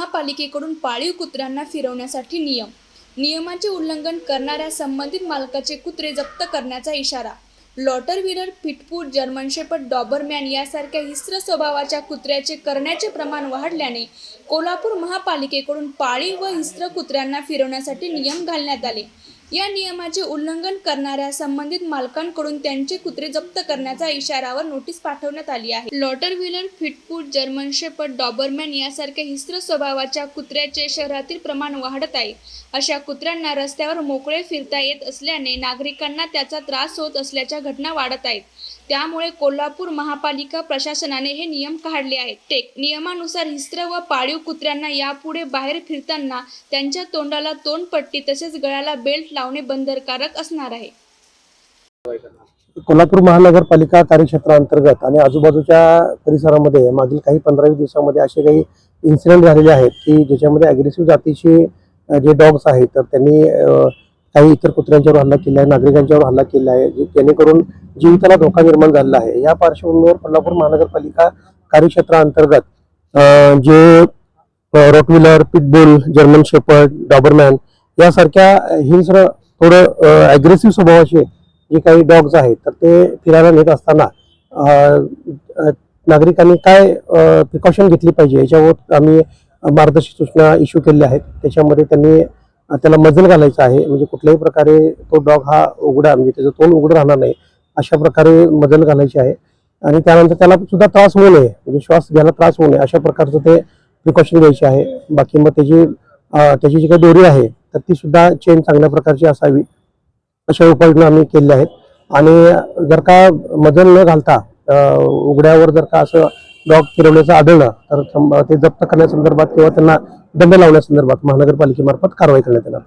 महापालिकेकडून पाळीव कुत्र्यांना फिरवण्यासाठी नियम. नियमाचे उल्लंघन करणाऱ्या संबंधित मालकाचे कुत्रे जप्त करण्याचा इशारा. Rottweiler pitbull German shepherd Doberman यासारख्या हिस्र स्वभावाच्या कुत्र्याचे करण्याचे प्रमाण वाढल्याने कोल्हापूर महापालिकेकडून पाळीव व हिस्र कुत्र्यांना फिरवण्यासाठी नियम घालण्यात आले. या नियमाचे उल्लंघन करणाऱ्या संबंधित मालकांकडून त्यांचे कुत्रे जप्त करण्याचा इशारावर नोटीस पाठवण्यात आली आहे. Rottweiler pitbull German shepherd Doberman यासारख्या हिस्त्र स्वभावाच्या कुत्र्याचे शहरातील प्रमाण वाढत आहे. अशा कुत्र्यांना रस्त्यावर मोकळे फिरता येत असल्याने नागरिकांना त्याचा त्रास होत असल्याच्या घटना वाढत आहेत. त्यामुळे कोल्हापूर महापालिका प्रशासनाने हे नियम काढले आहेत. ते नियमानुसार हिस्र व पाळीव कुत्र्यांना यापुढे बाहेर फिरताना त्यांच्या तोंडाला तोंडपट्टी तसेच गळ्याला बेल्ट लावणे बंधनकारक असणार आहे. कोल्हापूर महानगरपालिका कार्यक्षेत्रांतर्गत आणि आजूबाजूच्या परिसरामध्ये मागील काही पंधरावी दिवसामध्ये असे काही इन्सिडेंट झालेले आहेत की ज्याच्यामध्ये अग्रेसिव्ह जातीचे जे डॉग्स आहेत तर त्यांनी काही इतर कुत्र्यांच्यावर हल्ला केला आहे नागरिकांच्यावर हल्ला केला आहे जेणेकरून जीविताला धोका निर्माण झालेला आहे. या पार्श्वभूमीवर कोल्हापूर महानगरपालिका कार्यक्षेत्रांतर्गत अ, जे व्हीलर पिटबुल जर्मन शेपर्ड डॉबरमॅन यासारख्या हिंस्र थोडं ॲग्रेसिव्ह स्वभावाचे जे काही डॉग्स आहेत तर ते फिरायला नेत असताना नागरिकांनी काय प्रिकॉशन घेतली पाहिजे? याच्यावर आम्ही मार्गदर्शक सूचना इश्यू केलेल्या आहेत. त्याच्यामध्ये त्यांनी त्याला मजल घालायचं आहे. म्हणजे कुठल्याही प्रकारे तो डॉग हा उघडा म्हणजे त्याचं तोंड उघडं राहणार नाही अशा प्रकारे मजल घालायची आहे. आणि त्यानंतर त्याला सुद्धा त्रास होऊ नये म्हणजे श्वास घ्यायला त्रास होऊ नये अशा प्रकारचं ते प्रिकॉशन घ्यायचे आहे. बाकी मग त्याची त्याची जी काही दोरी आहे तर ती सुद्धा चेन चांगल्या प्रकारची असावी अशा उपाययोजना आम्ही केलेल्या आहेत. आणि जर का मजल न घालता उघड्यावर जर का असं डॉग फिरवण्याचं आढळलं तर ते जप्त करण्यासंदर्भात किंवा त्यांना दंड लावण्यासंदर्भात महानगरपालिकेमार्फत कारवाई करण्यात येणार.